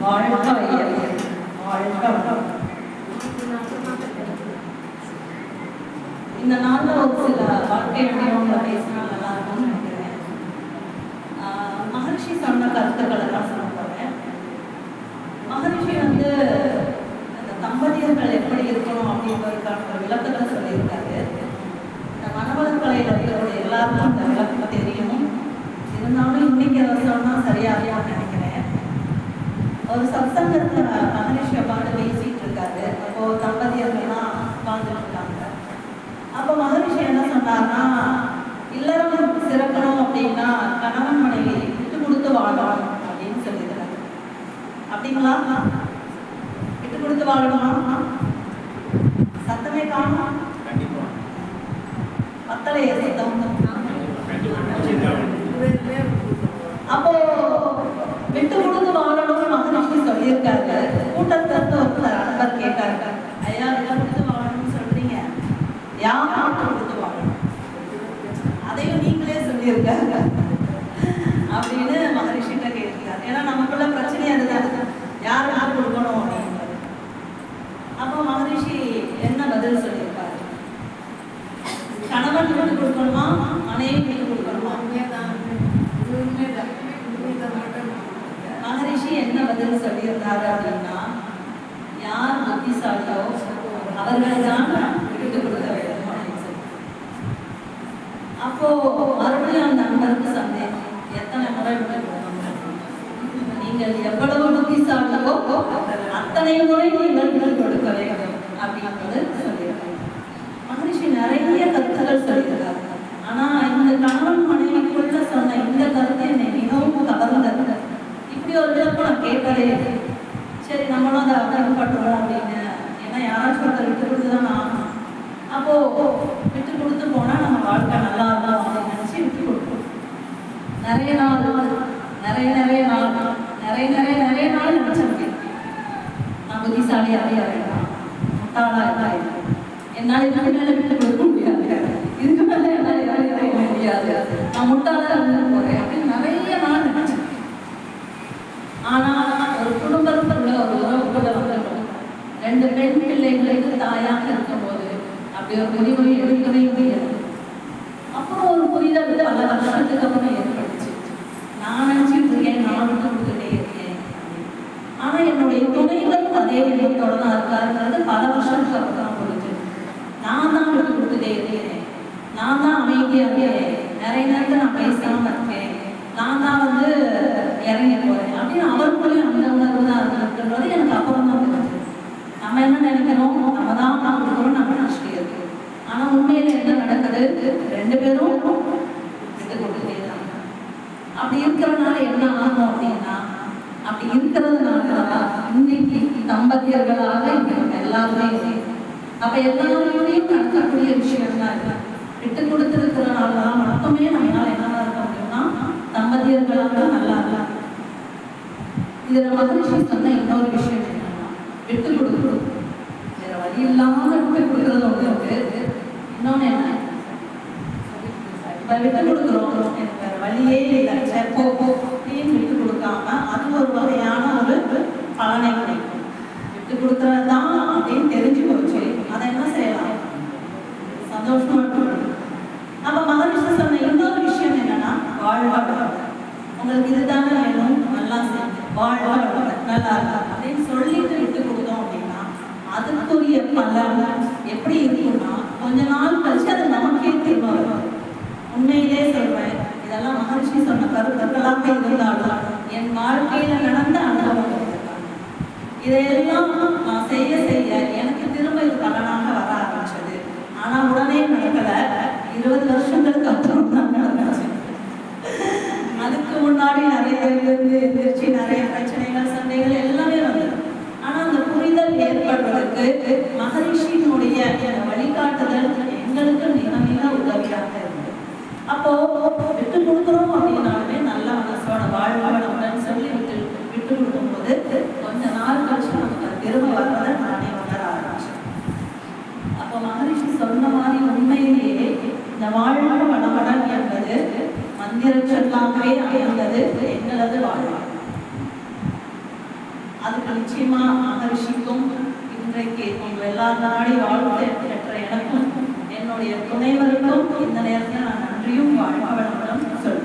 வாழ்க வையகம் வாழ்க இந்த நாள்ல ஒரு சில வாழ்க்கை அனுபவங்களை பேசினா நல்லா இருக்கும்னு நினைக்கிறேன் ஆஹ் மகரிஷி சொன்ன கருத்துக்களை எல்லாம் சொல்ல போறேன். மகரிஷி வந்து அந்த தம்பதியர்கள் எப்படி இருக்கணும் அப்படின்றதுக்கான ஒரு விளக்கத்தை சொல்லியிருக்காரு இந்த மனவளக்கலையில் இருக்கிறவங்க எல்லாருக்கும் அந்த விளக்கம் தெரியும் இருந்தாலும் இன்னைக்கு அதை சொன்னா சரியா இல்லையான்னு நினைக்கிறேன் ஒரு சத்சங்கத்துல மகரிஷியை பார்த்து பேசிட்டு இருக்காரு. அப்போ தம்பதியர்கள்லாம் உட்கார்ந்துட்டு இருக்காங்க. அப்போ மகரிஷி என்ன சொன்னார்னா இல்லறம் சிறக்கணும் அப்படின்னா கணவன் மனைவி விட்டு கொடுத்து வாழணும் அப்படின்னு சொல்லியிருக்காரு அப்படிங்களா விட்டு கொடுத்து வாழணுமா சத்தமே காணும் கண்டிப்பா பத்தலைய சத்தம் கண்டிப்பா அப்போ விட்டு கொடுத்து வாழணும்னு மகரிஷி சொல்லியிருக்காரு கூட்டத்துல இருந்து ஒருத்தர் அன்பர் கேட்டாரு ஐயா விட்டு கொடுத்து வாழணும்னு சொல்றீங்க யார் விட்டு கொடுத்து வாழணும் அதையும் நீங்களே சொல்லியிருக்காங்க. அப்படின்னு மகரிஷிட்ட கேட்டிருக்காரு ஏன்னா நமக்குள்ள பிரச்சனை அதுதான் யார் விட்டு கொடுக்கணும் அப்படின்றது. அப்போ மகரிஷி என்ன பதில் சொல்லியிருக்காரு? கணவன் விட்டு கொடுக்கணுமா? மனைவி விட்டு கொடுக்கணுமா? மகரிஷி என்ன பதில் சொல்லியிருந்தாரு அப்படின்னா யார் புத்திசாலியோ அவர்களை தான் விட்டு கொடுக்க வேண்டும் அப்படின்னு சொல்லி. அப்போ மறுபடியும் அந்த சந்தேகம். எத்தனை முறை முறை நீங்கள் எவ்வளவு புத்திசாலியோ அத்தனை முறை நீங்கள் விட்டு கொடுக்க வேண்டும் அப்படின்றது சொல்லியிருக்காங்க மகரிஷி நிறைய கருத்துகள் சொல்லியிருக்காரு. ஆனா இந்த கணவன் மனைவிக்குள்ள சொன்ன இந்த கருத்து என்னை மிகவும் கவர்ந்தது. இப்படி ஒரு விளக்கம் நான் கேட்கவே சரி நம்மளும் அதை அகப்படுறோம் அப்படின்னு. ஏன்னா யாராச்சும் ஒருத்தர் விட்டு கொடுத்து தான் ஆகணும். அப்போ விட்டு கொடுத்து போனா நம்ம வாழ்க்கை நல்லா இருக்கும் அப்படின்னு நினைச்சு விட்டு கொடுப்போம் நிறைய நாள் நிறைய நிறைய நாள் நிறைய நிறைய நிறைய நாள் நினைச்சிருக்கேன் நான் புத்திசாலியாவே ஆகிடலாம் முட்டாளா ஆகிடலாம் என்னால் இதுக்கு மேலே விட்டு கொடுக்க முடியாது. இதுக்கு மேலே என்னால் இறங்கி முடியாது. நான் முட்டாளா இருந்து போறேன் அப்படின்னு நிறைய நாள் நினைச்சேன் ஆனா ஒரு குடும்பத்துக்குள்ள ஒரு உறவுக்குள்ள வந்துட்டோம் ரெண்டு பெண் பிள்ளைகளுக்கு தாயாக இருக்கும்போது அப்படி ஒரு முடிவு எடுக்கவே முடியாது. அப்புறம் ஒரு புரிதல் பல வருஷத்துக்கு அப்புறம் ஏற்படும். நான் நினைச்சிட்டு இருக்கேன் நான் மட்டும் கொடுத்துட்டே இருக்கேன் ஆனால் என்னுடைய துணைகள் அதே எண்ணத்தோட தான் இருக்காருங்கிறது பல வருஷத்துக்கு அப்புறம் தான் புரிஞ்சு நான் தான் விட்டு கொடுத்துட்டே இருக்கேன். நான் தான் அமைதியா இருக்கேன். நிறைய நேரத்தில் நான் பேசாமல் இருக்கேன். நான் தான் வந்து இறங்கி போகிறேன் அப்படின்னு அவருக்குள்ளேயும் அந்த உணர்வு தான் இருக்குன்றது எனக்கு அப்புறம் தான் புரிஞ்சு நம்ம என்ன நினைக்கிறோம் நம்ம தான் தான் கொடுக்குறோம் நம்ம நினச்சிட்டே இருக்கோம் ஆனா உண்மையில என்ன நடக்குது ரெண்டு பேரும் விட்டு கொடுத்துட்டே தான் அப்படி இருக்கிறதுனால என்ன ஆகும் அப்படின்னா அப்படி இருக்கிறதுனால இன்னைக்கு தம்பதியர்களாக இங்க எல்லாருமே அப்ப எல்லாரோடையும் நடத்தக்கூடிய விஷயம் தான் இருக்கு? விட்டு கொடுத்துருக்கிறதுனால தான் மட்டுமே நம்மளால என்னவா இருக்க முடியும்னா தம்பதியர்களாக நல்லா இருக்கலாம் இதுல மகிழ்ச்சி சொன்ன இன்னொரு விஷயம் என்னன்னா விட்டு கொடுக்கணும். வேற வழி இல்லாம விட்டு கொடுக்கறது வந்து இருக்கு. இன்னொன்னு என்ன? இப்ப விட்டு கொடுக்குறோம். எனக்கு வேற வழியே இல்லை சரி போ போ அப்படின்னு விட்டு கொடுக்காம அது ஒரு வகையான ஒரு பலனை கிடைக்கும் விட்டு கொடுக்கறது தான் அப்படின்னு தெரிஞ்சு போச்சு அதை என்ன செய்யலாம் சந்தோஷமா இருக்கணும் அப்ப மகரிஷி சொன்ன இன்னொரு விஷயம் என்னன்னா உங்களுக்கு இதுதானே வேணும்? நல்லா செய்யுங்க நல்லா இருக்கா. அப்படின்னு சொல்லிட்டு விட்டு கொடுத்தோம் அப்படின்னா அதுக்குரிய பலன் எப்படி இருக்கும்னா கொஞ்ச நாள் கழிச்சு அது நமக்கே திரும்ப வரும் உண்மையிலே சொல்றேன். இதெல்லாம் மகர்ஷி சொன்ன கருத்துக்களாக இருந்தாலும் என் வாழ்க்கையில நடந்த அனுபவம் இதையெல்லாம் நான் செய்ய செய்ய எனக்கு திரும்ப இது பலனாக வர ஆரம்பிச்சது. ஆனா உடனே நடக்கல. இருபது வருஷம் அப்புறம் தான் நடந்துச்சு அதுக்கு முன்னாடி நிறைய இருந்து எந்திரிச்சு நிறைய பிரச்சனைகள் சண்டைகள் எல்லாமே வந்தது. ஆனா அந்த புரிதல் ஏற்படுவதற்கு மகரிஷியினுடைய வழிகாட்டுதல் எங்களுக்கு மிக மிக உதவியாக இருந்தது. அப்போ விட்டு கொடுக்குறோம் அப்படின்னாலுமே நல்ல மனசோட வாழ்வாளமுடன் சொல்லி விட்டு விட்டு கொடுக்கும்போது கொஞ்ச நாள் கழிச்சு நமக்கு திரும்ப வர்றதை நானே உணர ஆரம்பிச்சேன். அப்போ மகரிஷி சொன்ன மாதிரி உண்மையிலேயே இந்த பிறகு மந்திரச்சொல்லாகவே அமைந்தது எங்களது வாழ்வாள் அதுக்கு நிச்சயமா மகரிஷிக்கும் இன்றைக்கு உங்கள் எல்லா நாடி வாழ்வு பெற்ற எனக்கும் என்னுடைய துணைவருக்கும் இந்த நேரத்தில் நான் நன்றியும் வாழ்வளம் சொல்றேன்